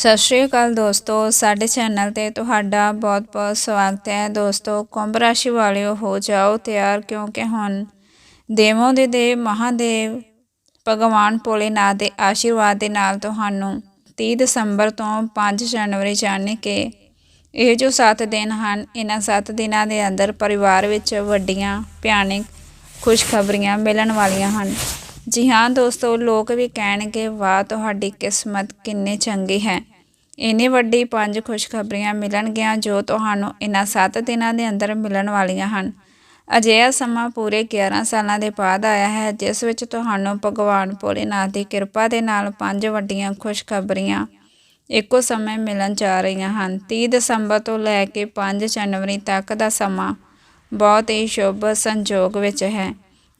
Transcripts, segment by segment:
ਸਤਿ ਸ਼੍ਰੀ ਅਕਾਲ ਦੋਸਤੋ, ਸਾਡੇ ਚੈਨਲ ਤੇ ਤੁਹਾਡਾ ਬਹੁਤ-ਬਹੁਤ ਸਵਾਗਤ ਹੈ। ਦੋਸਤੋ, ਕੁੰਭ ਰਾਸ਼ੀ ਵਾਲਿਓ, ਹੋ ਜਾਓ ਤਿਆਰ, ਕਿਉਂਕਿ ਹੁਣ ਦੇਵੋਂ ਦੇ ਦੇਵ ਮਹਾਦੇਵ, ਭਗਵਾਨ ਭੋਲੇਨਾਥ ਦੇ ਆਸ਼ੀਰਵਾਦ ਦੇ ਨਾਲ ਤੁਹਾਨੂੰ 30 ਦਸੰਬਰ ਤੋਂ 5 ਜਨਵਰੀ ਜਾਣੇ ਕਿ ਇਹ ਜੋ 7 ਦਿਨ ਹਨ, ਇਹਨਾਂ 7 ਦਿਨਾਂ ਦੇ ਅੰਦਰ ਪਰਿਵਾਰ ਵਿੱਚ ਵੱਡੀਆਂ, ਭਿਆਨਕ ਖੁਸ਼ਖਬਰੀਆਂ ਮਿਲਣ ਵਾਲੀਆਂ ਹਨ। ਜੀ ਹਾਂ ਦੋਸਤੋ, ਲੋਕ ਵੀ ਕਹਿਣਗੇ, ਵਾਹ, ਤੁਹਾਡੀ ਕਿਸਮਤ ਕਿੰਨੀ ਚੰਗੀ ਹੈ। ਇੰਨੀ ਵੱਡੀ ਪੰਜ ਖੁਸ਼ਖਬਰੀਆਂ ਮਿਲਣਗੀਆਂ ਜੋ ਤੁਹਾਨੂੰ ਇਹਨਾਂ 7 ਦਿਨਾਂ ਦੇ ਅੰਦਰ ਮਿਲਣ ਵਾਲੀਆਂ ਹਨ। ਅਜਿਹਾ ਸਮਾਂ ਪੂਰੇ 11 ਸਾਲਾਂ ਦੇ ਬਾਅਦ ਆਇਆ ਹੈ, ਜਿਸ ਵਿੱਚ ਤੁਹਾਨੂੰ ਭਗਵਾਨ ਭੋਲੇਨਾਥ ਦੀ ਕਿਰਪਾ ਦੇ ਨਾਲ ਪੰਜ ਵੱਡੀਆਂ ਖੁਸ਼ਖਬਰੀਆਂ ਇੱਕੋ ਸਮੇਂ ਮਿਲਣ ਜਾ ਰਹੀਆਂ ਹਨ। 30 ਦਸੰਬਰ ਤੋਂ ਲੈ ਕੇ 5 ਜਨਵਰੀ ਤੱਕ ਦਾ ਸਮਾਂ ਬਹੁਤ ਹੀ ਸ਼ੁਭ ਸੰਜੋਗ ਵਿੱਚ ਹੈ।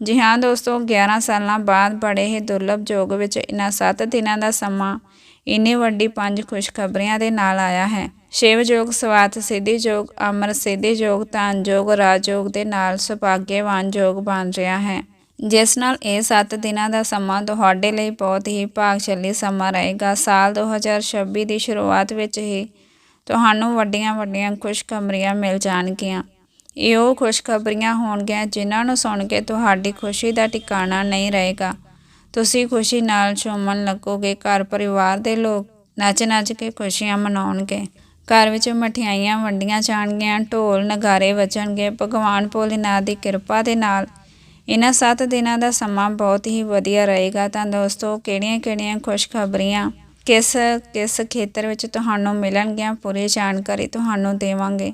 ਜੀ ਹਾਂ ਦੋਸਤੋ 11 ਸਾਲਾਂ ਬਾਅਦ ਬੜੇ ਹੀ ਦੁਰਲਭ ਯੋਗ ਵਿੱਚ ਇਹਨਾਂ 7 ਦਿਨਾਂ ਦਾ ਸਮਾਂ ਇੰਨੀ ਵੱਡੀ ਪੰਜ ਖੁਸ਼ਖਬਰੀਆਂ ਦੇ ਨਾਲ ਆਇਆ ਹੈ। ਸ਼ਿਵ ਜੋਗ ਸਵਾਤ ਸਿੱਧੀ ਜੋਗ ਅਮਰ ਸਿੱਧੀ ਜੋਗ ਧਨ ਜੋਗ ਰਾਜ ਜੋਗ ਦੇ ਨਾਲ ਸੁਭਾਗਿਆਵਾਨ ਜੋਗ ਬਣ ਰਿਹਾ ਹੈ। ਜਿਸ ਨਾਲ ਇਹ 7 ਦਿਨਾਂ ਦਾ ਸਮਾਂ ਤੁਹਾਡੇ ਲਈ ਬਹੁਤ ਹੀ ਭਾਗਸ਼ਾਲੀ ਸਮਾਂ ਰਹੇਗਾ। ਸਾਲ 2026 ਦੀ ਸ਼ੁਰੂਆਤ ਵਿੱਚ ਹੀ ਤੁਹਾਨੂੰ ਵੱਡੀਆਂ ਵੱਡੀਆਂ ਖੁਸ਼ਖਬਰੀਆਂ ਮਿਲ ਜਾਣਗੀਆਂ। ਇਹ ਉਹ ਖੁਸ਼ਖਬਰੀਆਂ ਹੋਣਗੀਆਂ ਜਿਨ੍ਹਾਂ ਨੂੰ ਸੁਣ ਕੇ ਤੁਹਾਡੀ ਖੁਸ਼ੀ ਦਾ ਟਿਕਾਣਾ ਨਹੀਂ ਰਹੇਗਾ। ਤੁਸੀਂ ਖੁਸ਼ੀ ਨਾਲ ਝੂਮਣ ਲੱਗੋਗੇ, ਘਰ ਪਰਿਵਾਰ ਦੇ ਲੋਕ ਨੱਚ-ਨੱਚ ਕੇ ਖੁਸ਼ੀਆਂ ਮਨਾਉਣਗੇ। ਘਰ ਵਿੱਚ ਮਠਿਆਈਆਂ ਵੰਡੀਆਂ ਜਾਣਗੀਆਂ, ਢੋਲ ਨਗਾਰੇ ਵੱਜਣਗੇ, ਭਗਵਾਨ ਭੋਲੇਨਾਥ ਦੀ ਕਿਰਪਾ ਦੇ ਨਾਲ ਇਹਨਾਂ 7 ਦਿਨਾਂ ਦਾ ਸਮਾਂ ਬਹੁਤ ਹੀ ਵਧੀਆ ਰਹੇਗਾ। ਤਾਂ ਦੋਸਤੋ, ਕਿਹੜੀਆਂ-ਕਿਹੜੀਆਂ ਖੁਸ਼ਖਬਰੀਆਂ ਕਿਸ ਕਿਸ ਖੇਤਰ ਵਿੱਚ ਤੁਹਾਨੂੰ ਮਿਲਣਗੀਆਂ, ਪੂਰੀ ਜਾਣਕਾਰੀ ਤੁਹਾਨੂੰ ਦੇਵਾਂਗੇ।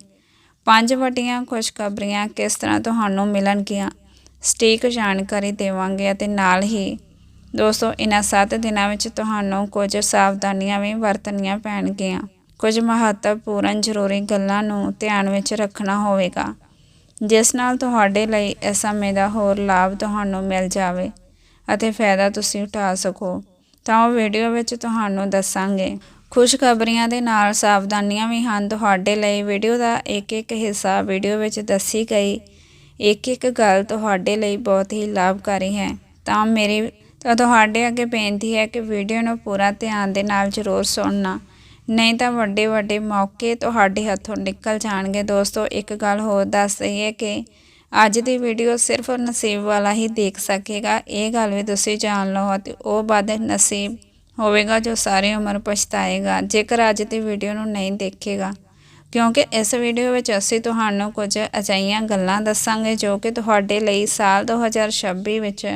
ਪੰਜ ਵੱਡੀਆਂ ਖੁਸ਼ਖਬਰੀਆਂ ਕਿਸ ਤਰ੍ਹਾਂ ਤੁਹਾਨੂੰ ਮਿਲਣਗੀਆਂ, ਸਟੀਕ ਜਾਣਕਾਰੀ ਦੇਵਾਂਗੇ ਅਤੇ ਨਾਲ ਹੀ ਦੋਸਤੋ ਇਹਨਾਂ 7 ਦਿਨਾਂ ਵਿੱਚ ਤੁਹਾਨੂੰ ਕੁਝ ਸਾਵਧਾਨੀਆਂ ਵੀ ਵਰਤਣੀਆਂ ਪੈਣਗੀਆਂ। ਕੁਝ ਮਹੱਤਵਪੂਰਨ ਜ਼ਰੂਰੀ ਗੱਲਾਂ ਨੂੰ ਧਿਆਨ ਵਿੱਚ ਰੱਖਣਾ ਹੋਵੇਗਾ, ਜਿਸ ਨਾਲ ਤੁਹਾਡੇ ਲਈ ਇਸ ਸਮੇਂ ਦਾ ਹੋਰ ਲਾਭ ਤੁਹਾਨੂੰ ਮਿਲ ਜਾਵੇ ਅਤੇ ਫਾਇਦਾ ਤੁਸੀਂ ਉਠਾ ਸਕੋ। ਤਾਂ ਉਹ ਵੀਡੀਓ ਵਿੱਚ ਤੁਹਾਨੂੰ ਦੱਸਾਂਗੇ। ਖੁਸ਼ਖਬਰੀਆਂ ਦੇ ਨਾਲ ਸਾਵਧਾਨੀਆਂ ਵੀ ਹਨ। ਤੁਹਾਡੇ ਲਈ ਵੀਡੀਓ ਦਾ ਇੱਕ ਇੱਕ ਹਿੱਸਾ ਵੀਡੀਓ ਵਿੱਚ ਦੱਸੀ ਗਈ ਇੱਕ ਇੱਕ ਗੱਲ ਤੁਹਾਡੇ ਲਈ ਬਹੁਤ ਹੀ ਲਾਭਕਾਰੀ ਹੈ। ਤਾਂ ਮੇਰੀ ਤਾਂ ਤੁਹਾਡੇ ਅੱਗੇ ਬੇਨਤੀ ਹੈ ਕਿ ਵੀਡੀਓ ਨੂੰ ਪੂਰਾ ਧਿਆਨ ਦੇ ਨਾਲ ਜ਼ਰੂਰ ਸੁਣਨਾ। ਨਹੀਂ ਤਾਂ ਵੱਡੇ ਵੱਡੇ ਮੌਕੇ ਤੁਹਾਡੇ ਹੱਥੋਂ ਨਿਕਲ ਜਾਣਗੇ। ਦੋਸਤੋ, ਇੱਕ ਗੱਲ ਹੋਰ ਦੱਸ ਰਹੀ ਹੈ ਕਿ ਅੱਜ ਦੀ ਵੀਡੀਓ ਸਿਰਫ ਨਸੀਬ ਵਾਲਾ ਹੀ ਦੇਖ ਸਕੇਗਾ। ਇਹ ਗੱਲ ਵੀ ਤੁਸੀਂ ਜਾਣ ਲਓ ਅਤੇ ਉਹ ਬਾਦ ਨਸੀਬ ਹੋਵੇਗਾ ਜੋ ਸਾਰੀ ਉਮਰ ਪਛਤਾਏਗਾ, ਜੇਕਰ ਅੱਜ ਦੀ ਵੀਡੀਓ ਨੂੰ ਨਹੀਂ ਦੇਖੇਗਾ। ਕਿਉਂਕਿ ਇਸ ਵੀਡੀਓ ਵਿੱਚ ਅਸੀਂ ਤੁਹਾਨੂੰ ਕੁਝ ਅਜਿਹੀਆਂ ਗੱਲਾਂ ਦੱਸਾਂਗੇ ਜੋ ਕਿ ਤੁਹਾਡੇ ਲਈ ਸਾਲ 2026 ਵਿੱਚ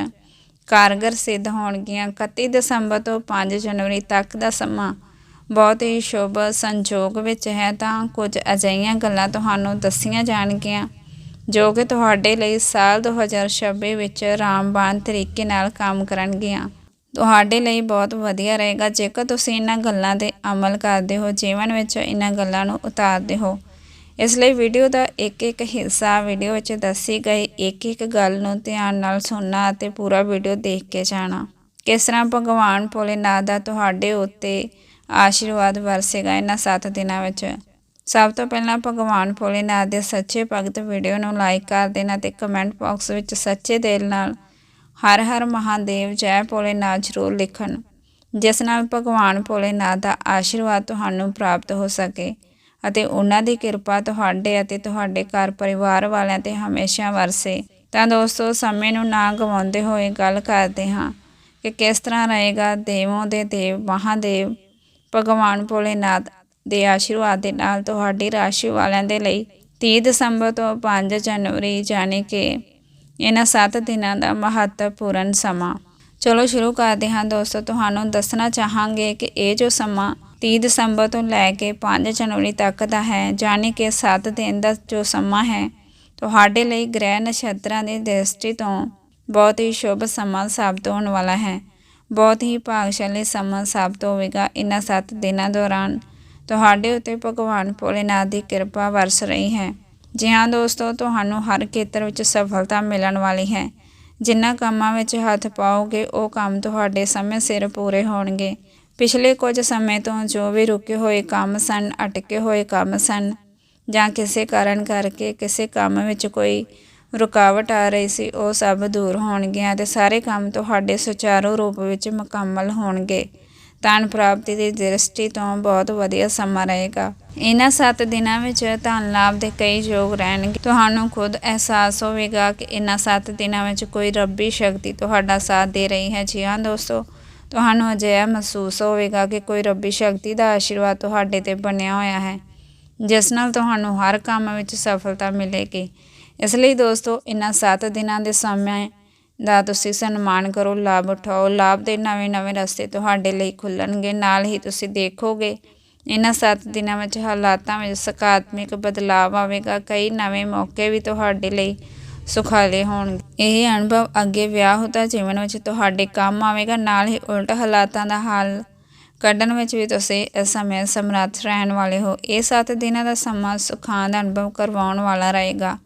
ਕਾਰਗਰ ਸਿੱਧ ਹੋਣਗੀਆਂ। 31 ਦਸੰਬਰ ਤੋਂ 5 ਜਨਵਰੀ ਤੱਕ ਦਾ ਸਮਾਂ ਬਹੁਤ ਹੀ ਸ਼ੁਭ ਸੰਜੋਗ ਵਿੱਚ ਹੈ। ਤਾਂ ਕੁਝ ਅਜਿਹੀਆਂ ਗੱਲਾਂ ਤੁਹਾਨੂੰ ਦੱਸੀਆਂ ਜਾਣਗੀਆਂ, ਜੋ ਕਿ ਤੁਹਾਡੇ ਲਈ ਸਾਲ 2026 ਵਿੱਚ ਰਾਮਬਾਨ ਤਰੀਕੇ ਨਾਲ ਕੰਮ ਕਰਨਗੀਆਂ। ਤੁਹਾਡੇ ਲਈ ਬਹੁਤ ਵਧੀਆ ਰਹੇਗਾ। ਜੇਕਰ ਤੁਸੀਂ ਇਹਨਾਂ ਗੱਲਾਂ 'ਤੇ ਅਮਲ ਕਰਦੇ ਹੋ, ਜੀਵਨ ਵਿੱਚ ਇਹਨਾਂ ਗੱਲਾਂ ਨੂੰ ਉਤਾਰਦੇ ਹੋ ਇਸ ਲਈ ਵੀਡੀਓ ਦਾ ਇੱਕ ਇੱਕ ਹਿੱਸਾ ਵੀਡੀਓ ਵਿੱਚ ਦੱਸੀ ਗਈ ਇੱਕ ਇੱਕ ਗੱਲ ਨੂੰ ਧਿਆਨ ਨਾਲ ਸੁਣਨਾ ਅਤੇ ਪੂਰਾ ਵੀਡੀਓ ਦੇਖ ਕੇ ਜਾਣਾ। ਕਿਸ ਤਰ੍ਹਾਂ ਭਗਵਾਨ ਭੋਲੇਨਾਥ ਦਾ ਤੁਹਾਡੇ ਉੱਤੇ ਆਸ਼ੀਰਵਾਦ ਵਰਸੇਗਾ ਇਹਨਾਂ 7 ਦਿਨਾਂ ਵਿੱਚ? ਸਭ ਤੋਂ ਪਹਿਲਾਂ ਭਗਵਾਨ ਭੋਲੇਨਾਥ ਦੇ ਸੱਚੇ ਭਗਤ ਵੀਡੀਓ ਨੂੰ ਲਾਈਕ ਕਰ ਦੇਣਾ ਤੇ ਕਮੈਂਟ ਬਾਕਸ ਵਿੱਚ ਸੱਚੇ ਦਿਲ ਨਾਲ ਹਰ ਹਰ ਮਹਾਦੇਵ ਜੈ ਭੋਲੇਨਾਥ ਜ਼ਰੂਰ ਲਿਖਣ, ਜਿਸ ਨਾਲ ਭਗਵਾਨ ਭੋਲੇਨਾਥ ਦਾ ਆਸ਼ੀਰਵਾਦ ਤੁਹਾਨੂੰ ਪ੍ਰਾਪਤ ਹੋ ਸਕੇ। ਅਤੇ ਉਹਨਾਂ ਦੀ ਕਿਰਪਾ ਤੁਹਾਡੇ ਅਤੇ ਤੁਹਾਡੇ ਘਰ ਪਰਿਵਾਰ ਵਾਲਿਆਂ ਤੇ ਹਮੇਸ਼ਾ ਵਰਸੇ। ਤਾਂ ਦੋਸਤੋ, ਸਮੇਂ ਨੂੰ ਨਾ ਗਵਾਉਂਦੇ ਹੋਏ ਗੱਲ ਕਰਦੇ ਹਾਂ ਕਿ ਕਿਸ ਤਰ੍ਹਾਂ ਰਹੇਗਾ ਦੇਵੋਂ ਦੇ ਦੇਵ, ਮਹਾਦੇਵ, ਭਗਵਾਨ ਭੋਲੇਨਾਥ ਦੇ ਆਸ਼ੀਰਵਾਦ ਦੇ ਨਾਲ ਤੁਹਾਡੀ ਰਾਸ਼ੀ ਵਾਲਿਆਂ ਦੇ ਲਈ 30 ਦਸੰਬਰ ਤੋਂ 5 ਜਨਵਰੀ ਜਾਣੇ ਕਿ ਇਹਨਾਂ 7 ਦਿਨਾਂ ਦਾ ਮਹੱਤਵਪੂਰਨ ਸਮਾਂ। ਚਲੋ, ਸ਼ੁਰੂ ਕਰਦੇ ਹਾਂ ਦੋਸਤੋ, ਤੁਹਾਨੂੰ ਦੱਸਣਾ ਚਾਹਾਂਗੇ ਕਿ ਇਹ ਜੋ ਸਮਾਂ 30 ਦਸੰਬਰ ਤੋਂ ਲੈ ਕੇ 5 ਜਨਵਰੀ ਤੱਕ ਦਾ ਹੈ ਜਾਨੀ ਕਿ 7 ਦਿਨ ਦਾ ਜੋ ਸਮਾਂ ਹੈ, ਤੁਹਾਡੇ ਲਈ ਗ੍ਰਹਿ ਨਛੱਤਰਾਂ ਦੀ ਦ੍ਰਿਸ਼ਟੀ ਤੋਂ ਬਹੁਤ ਹੀ ਸ਼ੁਭ ਸਮਾਂ ਸਾਬਤ ਹੋਣ ਵਾਲਾ ਹੈ। ਬਹੁਤ ਹੀ ਭਾਗਸ਼ਾਲੀ ਸਮਾਂ ਸਾਬਤ ਹੋਵੇਗਾ ਇਹਨਾਂ 7 ਦਿਨਾਂ ਦੌਰਾਨ। ਤੁਹਾਡੇ ਉੱਤੇ ਭਗਵਾਨ ਭੋਲੇਨਾਥ ਦੀ ਕਿਰਪਾ ਵਰਸ ਰਹੀ ਹੈ। ਜੀ ਹਾਂ ਦੋਸਤੋ, ਤੁਹਾਨੂੰ ਹਰ ਖੇਤਰ ਵਿੱਚ ਸਫਲਤਾ ਮਿਲਣ ਵਾਲੀ ਹੈ। ਜਿਨ੍ਹਾਂ ਕੰਮਾਂ ਵਿੱਚ ਹੱਥ ਪਾਓਗੇ, ਉਹ ਕੰਮ ਤੁਹਾਡੇ ਸਮੇਂ ਸਿਰ ਪੂਰੇ ਹੋਣਗੇ। ਪਿਛਲੇ ਕੁਝ ਸਮੇਂ ਤੋਂ ਜੋ ਵੀ ਰੁਕੇ ਹੋਏ ਕੰਮ ਸਨ, ਅਟਕੇ ਹੋਏ ਕੰਮ ਸਨ ਜਾਂ ਕਿਸੇ ਕਾਰਨ ਕਰਕੇ ਕਿਸੇ ਕੰਮ ਵਿੱਚ ਕੋਈ ਰੁਕਾਵਟ ਆ ਰਹੀ ਸੀ, ਉਹ ਸਭ ਦੂਰ ਹੋਣਗੀਆਂ ਤੇ ਸਾਰੇ ਕੰਮ ਤੁਹਾਡੇ ਸੁਚਾਰੂ ਰੂਪ ਵਿੱਚ ਮੁਕੰਮਲ ਹੋਣਗੇ। ਧਨ ਪ੍ਰਾਪਤੀ ਦੀ ਦ੍ਰਿਸ਼ਟੀ ਤੋਂ ਬਹੁਤ ਵਧੀਆ ਸਮਾਂ ਰਹੇਗਾ। ਇਹਨਾਂ 7 ਦਿਨਾਂ ਵਿੱਚ ਧਨ ਲਾਭ ਦੇ ਕਈ ਯੋਗ ਰਹਿਣਗੇ। ਤੁਹਾਨੂੰ ਖੁਦ ਅਹਿਸਾਸ ਹੋਵੇਗਾ ਕਿ ਇਹਨਾਂ 7 ਦਿਨਾਂ ਵਿੱਚ ਕੋਈ ਰੱਬੀ ਸ਼ਕਤੀ ਤੁਹਾਡਾ ਸਾਥ ਦੇ ਰਹੀ ਹੈ। ਜੀ ਹਾਂ ਦੋਸਤੋ ਤੁਹਾਨੂੰ ਅਜਿਹਾ ਮਹਿਸੂਸ ਹੋਵੇਗਾ ਕਿ ਕੋਈ ਰੱਬੀ ਸ਼ਕਤੀ ਦਾ ਆਸ਼ੀਰਵਾਦ ਤੁਹਾਡੇ ਤੇ ਬਣਿਆ ਹੋਇਆ ਹੈ, ਜਿਸ ਨਾਲ ਤੁਹਾਨੂੰ ਹਰ ਕੰਮ ਵਿੱਚ ਸਫਲਤਾ ਮਿਲੇਗੀ। ਇਸ ਲਈ ਦੋਸਤੋ ਇਹਨਾਂ 7 ਦਿਨਾਂ ਦੇ ਸਮੇਂ ਦਾ ਤੁਸੀਂ ਸਨਮਾਨ ਕਰੋ, ਲਾਭ ਉਠਾਓ। ਲਾਭ ਦੇ ਨਵੇਂ-ਨਵੇਂ ਰਸਤੇ ਤੁਹਾਡੇ ਲਈ ਖੁੱਲਣਗੇ, ਨਾਲ ਹੀ ਤੁਸੀਂ ਦੇਖੋਗੇ ਇਹਨਾਂ 7 ਦਿਨਾਂ ਵਿੱਚ ਹਾਲਾਤਾਂ ਵਿੱਚ ਸਕਾਰਾਤਮਕ ਬਦਲਾਅ ਆਵੇਗਾ। ਕਈ ਨਵੇਂ ਮੌਕੇ ਵੀ ਤੁਹਾਡੇ ਲਈ ਸੁਖਾਲੇ ਹੋਣਗੇ ਇਹ ਅਨੁਭਵ ਅੱਗੇ ਵਿਆਹ ਹੁੰਦਾ ਜੀਵਨ ਵਿੱਚ ਤੁਹਾਡੇ ਕੰਮ ਆਵੇਗਾ, ਨਾਲ ਹੀ ਉਲਟ ਹਾਲਾਤਾਂ ਦਾ ਹੱਲ ਕੱਢਣ ਵਿੱਚ ਵੀ ਤੁਸੀਂ ਇਸ ਸਮੇਂ ਸਮਰੱਥ ਰਹਿਣ ਵਾਲੇ ਹੋ। ਇਹ 7 ਦਿਨਾਂ ਦਾ ਸਮਾਂ ਸੁਖਾਂ ਦਾ ਅਨੁਭਵ ਕਰਵਾਉਣ ਵਾਲਾ ਰਹੇਗਾ।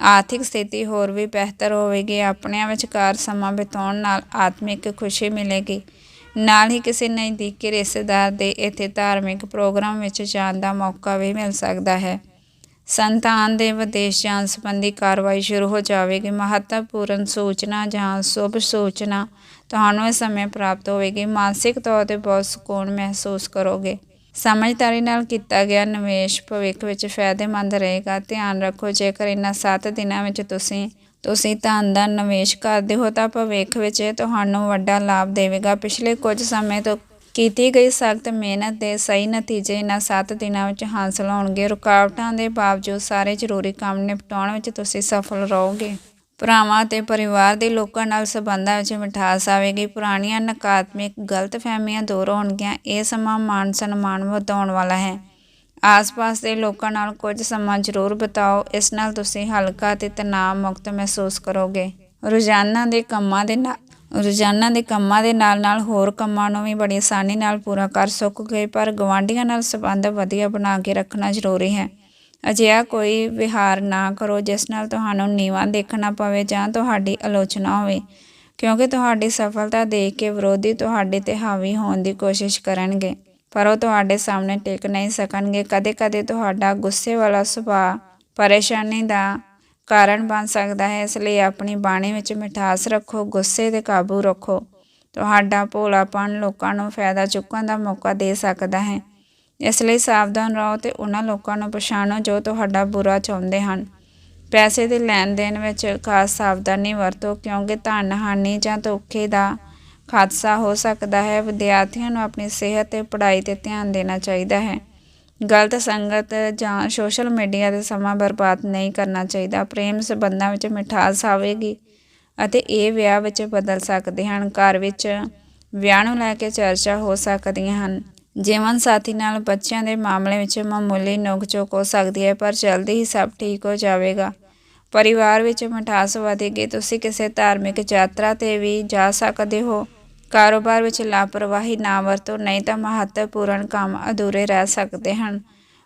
ਆਰਥਿਕ ਸਥਿਤੀ ਹੋਰ ਵੀ ਬਿਹਤਰ ਹੋਵੇਗੀ। ਆਪਣਿਆਂ ਵਿਚਕਾਰ ਸਮਾਂ ਬਿਤਾਉਣ ਨਾਲ ਆਤਮਿਕ ਖੁਸ਼ੀ ਮਿਲੇਗੀ। ਨਾਲ ਹੀ ਕਿਸੇ ਨਜ਼ਦੀਕੀ ਰਿਸ਼ਤੇਦਾਰ ਦੇ ਇੱਥੇ ਧਾਰਮਿਕ ਪ੍ਰੋਗਰਾਮ ਵਿੱਚ ਜਾਣ ਦਾ ਮੌਕਾ ਵੀ ਮਿਲ ਸਕਦਾ ਹੈ। ਸੰਤਾਨ ਦੇ ਵਿਦੇਸ਼ ਜਾਣ ਸੰਬੰਧੀ ਕਾਰਵਾਈ ਸ਼ੁਰੂ ਹੋ ਜਾਵੇਗੀ। ਮਹੱਤਵਪੂਰਨ ਸੂਚਨਾ ਜਾਂ ਸ਼ੁਭ ਸੂਚਨਾ ਤੁਹਾਨੂੰ ਇਸ ਸਮੇਂ ਪ੍ਰਾਪਤ ਹੋਵੇਗੀ। ਮਾਨਸਿਕ ਤੌਰ ਤੇ ਬਹੁਤ ਸਕੂਨ ਮਹਿਸੂਸ ਕਰੋਗੇ। ਸਮਝਦਾਰੀ ਨਾਲ ਕੀਤਾ ਗਿਆ ਨਿਵੇਸ਼ ਭਵਿੱਖ ਵਿੱਚ ਫਾਇਦੇਮੰਦ ਰਹੇਗਾ। ਧਿਆਨ ਰੱਖੋ, ਜੇਕਰ ਇਹਨਾਂ 7 ਦਿਨਾਂ ਵਿੱਚ ਤੁਸੀਂ ਤੁਸੀਂ ਧਨ ਦਾ ਨਿਵੇਸ਼ ਕਰਦੇ ਹੋ ਤਾਂ ਭਵਿੱਖ ਵਿੱਚ ਇਹ ਤੁਹਾਨੂੰ ਵੱਡਾ ਲਾਭ ਦੇਵੇਗਾ। ਪਿਛਲੇ ਕੁਝ ਸਮੇਂ ਤੋਂ ਕੀਤੀ ਗਈ ਸਖਤ ਮਿਹਨਤ ਦੇ ਸਹੀ ਨਤੀਜੇ ਇਹਨਾਂ 7 ਦਿਨਾਂ ਵਿੱਚ ਹਾਸਲ ਹੋਣਗੇ। ਰੁਕਾਵਟਾਂ ਦੇ ਬਾਵਜੂਦ ਸਾਰੇ ਜ਼ਰੂਰੀ ਕੰਮ ਨਿਪਟਾਉਣ ਵਿੱਚ ਤੁਸੀਂ ਸਫਲ ਰਹੋਗੇ। ਭਰਾਵਾਂ ਅਤੇ ਪਰਿਵਾਰ ਦੇ ਲੋਕਾਂ ਨਾਲ ਸਬੰਧਾਂ ਵਿੱਚ ਮਿਠਾਸ ਆਵੇਗੀ। ਪੁਰਾਣੀਆਂ ਨਕਾਰਾਤਮਕ ਗਲਤਫਹਿਮੀਆਂ ਦੂਰ ਹੋਣਗੀਆਂ। ਇਹ ਸਮਾਂ ਮਾਨ ਸਨਮਾਨ ਵਧਾਉਣ ਵਾਲਾ ਹੈ। ਆਸ-ਪਾਸ ਦੇ ਲੋਕਾਂ ਨਾਲ ਕੁਝ ਸਮਾਂ ਜ਼ਰੂਰ ਬਿਤਾਓ। ਇਸ ਨਾਲ ਤੁਸੀਂ ਹਲਕਾ ਅਤੇ ਤਣਾਅ ਮੁਕਤ ਮਹਿਸੂਸ ਕਰੋਗੇ। ਰੋਜ਼ਾਨਾ ਦੇ ਕੰਮਾਂ ਦੇ ਨਾਲ ਰੋਜ਼ਾਨਾ ਦੇ ਕੰਮਾਂ ਦੇ ਨਾਲ-ਨਾਲ ਹੋਰ ਕੰਮਾਂ ਨੂੰ ਵੀ ਬੜੀ ਆਸਾਨੀ ਨਾਲ ਪੂਰਾ ਕਰ ਸਕੋਗੇ ਪਰ ਗਵਾਂਢੀਆਂ ਨਾਲ ਸੰਬੰਧ ਵਧੀਆ ਬਣਾ ਕੇ ਰੱਖਣਾ ਜ਼ਰੂਰੀ ਹੈ। ਅਜਿਹਾ ਕੋਈ ਵਿਹਾਰ ਨਾ ਕਰੋ ਜਿਸ ਨਾਲ ਤੁਹਾਨੂੰ ਨੀਵਾਂ ਦੇਖਣਾ ਪਵੇ ਜਾਂ ਤੁਹਾਡੀ ਆਲੋਚਨਾ ਹੋਵੇ, ਕਿਉਂਕਿ ਤੁਹਾਡੀ ਸਫਲਤਾ ਦੇਖ ਕੇ ਵਿਰੋਧੀ ਤੁਹਾਡੇ ਤੇ ਹਾਵੀ ਹੋਣ ਦੀ ਕੋਸ਼ਿਸ਼ ਕਰਨਗੇ, ਪਰ ਉਹ ਤੁਹਾਡੇ ਸਾਹਮਣੇ ਟਿਕ ਨਹੀਂ ਸਕਣਗੇ। ਕਦੇ-ਕਦੇ ਤੁਹਾਡਾ ਗੁੱਸੇ ਵਾਲਾ ਸੁਭਾਅ, ਪਰੇਸ਼ਾਨੀ ਦਾ ਕਾਰਨ ਬਣ ਸਕਦਾ ਹੈ। ਇਸ ਲਈ ਆਪਣੀ ਬਾਣੀ ਵਿੱਚ ਮਿਠਾਸ ਰੱਖੋ, ਗੁੱਸੇ ਤੇ ਕਾਬੂ ਰੱਖੋ। ਤੁਹਾਡਾ ਭੋਲਾਪਨ ਲੋਕਾਂ ਨੂੰ ਫਾਇਦਾ ਚੁੱਕਣ ਦਾ ਮੌਕਾ ਦੇ ਸਕਦਾ ਹੈ। ਇਸ ਲਈ ਸਾਵਧਾਨ ਰਹੋ ਤੇ ਉਹਨਾਂ ਲੋਕਾਂ ਨੂੰ ਪਛਾਣੋ ਜੋ ਤੁਹਾਡਾ ਬੁਰਾ ਚਾਹੁੰਦੇ ਹਨ। ਪੈਸੇ ਦੇ ਲੈਣ ਦੇਣ ਵਿੱਚ ਖਾਸ ਸਾਵਧਾਨੀ ਵਰਤੋ, ਕਿਉਂਕਿ ਧਨ, ਹਾਨੀ ਜਾਂ ਧੋਖੇ ਦਾ ਖਾਦਸਾ ਹੋ ਸਕਦਾ ਹੈ। ਵਿਦਿਆਰਥੀਆਂ ਨੂੰ ਆਪਣੀ ਸਿਹਤ ਤੇ ਪੜ੍ਹਾਈ ਤੇ ਧਿਆਨ ਦੇਣਾ ਚਾਹੀਦਾ ਹੈ। ਗਲਤ ਸੰਗਤ ਜਾਂ ਸੋਸ਼ਲ ਮੀਡੀਆ ਤੇ ਸਮਾਂ ਬਰਬਾਦ ਨਹੀਂ ਕਰਨਾ ਚਾਹੀਦਾ। ਪ੍ਰੇਮ ਸੰਬੰਧਾਂ ਵਿੱਚ ਮਿਠਾਸ ਆਵੇਗੀ ਅਤੇ ਇਹ ਵਿਆਹ ਵਿੱਚ ਬਦਲ ਸਕਦੇ ਹਨ। ਘਰ ਵਿੱਚ ਵਿਆਹ ਨੂੰ ਲੈ ਕੇ ਚਰਚਾ ਹੋ ਸਕਦੀਆਂ ਹਨ। ਜੀਵਨ ਸਾਥੀ ਨਾਲ ਬੱਚਿਆਂ ਦੇ ਮਾਮਲੇ ਵਿੱਚ ਮਾਮੂਲੀ ਨੋਕ-ਝੋਕ ਹੋ ਸਕਦੀ ਹੈ, ਪਰ ਜਲਦੀ ਹੀ ਸਭ ਠੀਕ ਹੋ ਜਾਵੇਗਾ। ਪਰਿਵਾਰ ਵਿੱਚ ਮਿਠਾਸ ਵਧੇਗੀ। ਤੁਸੀਂ ਕਿਸੇ ਧਾਰਮਿਕ ਯਾਤਰਾ ਤੇ ਵੀ ਜਾ ਸਕਦੇ ਹੋ। ਕਾਰੋਬਾਰ ਵਿੱਚ ਲਾਪਰਵਾਹੀ ਨਾ ਵਰਤੋ ਨਹੀਂ ਤਾਂ ਮਹੱਤਵਪੂਰਨ ਕੰਮ ਅਧੂਰੇ ਰਹਿ ਸਕਦੇ ਹਨ।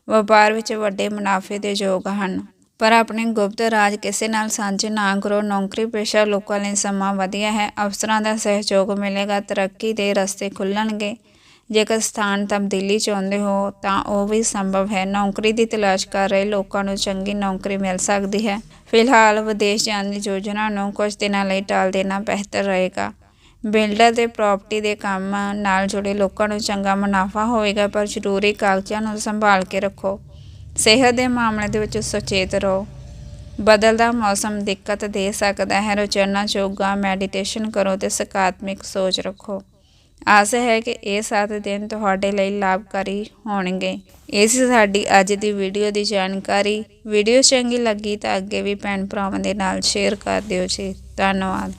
ਵਪਾਰ ਵਿੱਚ ਵੱਡੇ ਮੁਨਾਫੇ ਦੇ ਯੋਗ ਹਨ। ਪਰ ਆਪਣੇ ਗੁਪਤ ਰਾਜ ਕਿਸੇ ਨਾਲ ਸਾਂਝੇ ਨਾ ਕਰੋ। ਨੌਕਰੀ ਪੇਸ਼ਾ ਲੋਕਾਂ ਲਈ ਸਮਾਂ ਵਧੀਆ ਹੈ। ਅਫਸਰਾਂ ਦਾ ਸਹਿਯੋਗ ਮਿਲੇਗਾ। ਤਰੱਕੀ ਦੇ ਰਸਤੇ ਖੁੱਲਣਗੇ। ਜੇਕਰ ਸਥਾਨ ਤਬਦੀਲੀ ਚਾਹੁੰਦੇ ਹੋ, ਤਾਂ ਉਹ ਵੀ ਸੰਭਵ ਹੈ। ਨੌਕਰੀ ਦੀ ਤਲਾਸ਼ ਕਰ ਰਹੇ ਲੋਕਾਂ ਨੂੰ ਚੰਗੀ ਨੌਕਰੀ ਮਿਲ ਸਕਦੀ ਹੈ। ਫਿਲਹਾਲ ਵਿਦੇਸ਼ ਜਾਣ ਦੀ ਯੋਜਨਾ ਨੂੰ ਕੁਝ ਦਿਨਾਂ ਲਈ ਟਾਲ ਦੇਣਾ ਬਿਹਤਰ ਰਹੇਗਾ। ਬਿਲਡਰ ਦੇ ਪ੍ਰਾਪਰਟੀ ਦੇ ਕੰਮ ਨਾਲ ਜੁੜੇ ਲੋਕਾਂ ਨੂੰ ਚੰਗਾ ਮੁਨਾਫਾ ਹੋਵੇਗਾ, ਪਰ ਜ਼ਰੂਰੀ ਕਾਗਜ਼ਾਂ ਨੂੰ ਸੰਭਾਲ ਕੇ ਰੱਖੋ। ਸਿਹਤ ਦੇ ਮਾਮਲੇ ਦੇ ਵਿੱਚ ਸੁਚੇਤ ਰਹੋ। ਬਦਲਦਾ ਮੌਸਮ ਦਿੱਕਤ ਦੇ ਸਕਦਾ ਹੈ। ਰੋਜ਼ਾਨਾ ਯੋਗਾ, ਮੈਡੀਟੇਸ਼ਨ ਕਰੋ ਤੇ ਸਕਾਰਾਤਮਕ ਸੋਚ ਰੱਖੋ। ਆਸ ਹੈ ਕਿ ਇਹ 7 ਦਿਨ ਤੁਹਾਡੇ ਲਈ ਲਾਭਕਾਰੀ ਹੋਣਗੇ। ਇਹ ਸੀ ਸਾਡੀ ਅੱਜ ਦੀ ਵੀਡੀਓ ਦੀ ਜਾਣਕਾਰੀ। ਵੀਡੀਓ ਚੰਗੀ ਲੱਗੀ ਤਾਂ ਅੱਗੇ ਵੀ ਭੈਣ ਭਰਾਵਾਂ ਦੇ ਨਾਲ ਸ਼ੇਅਰ ਕਰ ਦਿਓ ਜੀ। ਧੰਨਵਾਦ।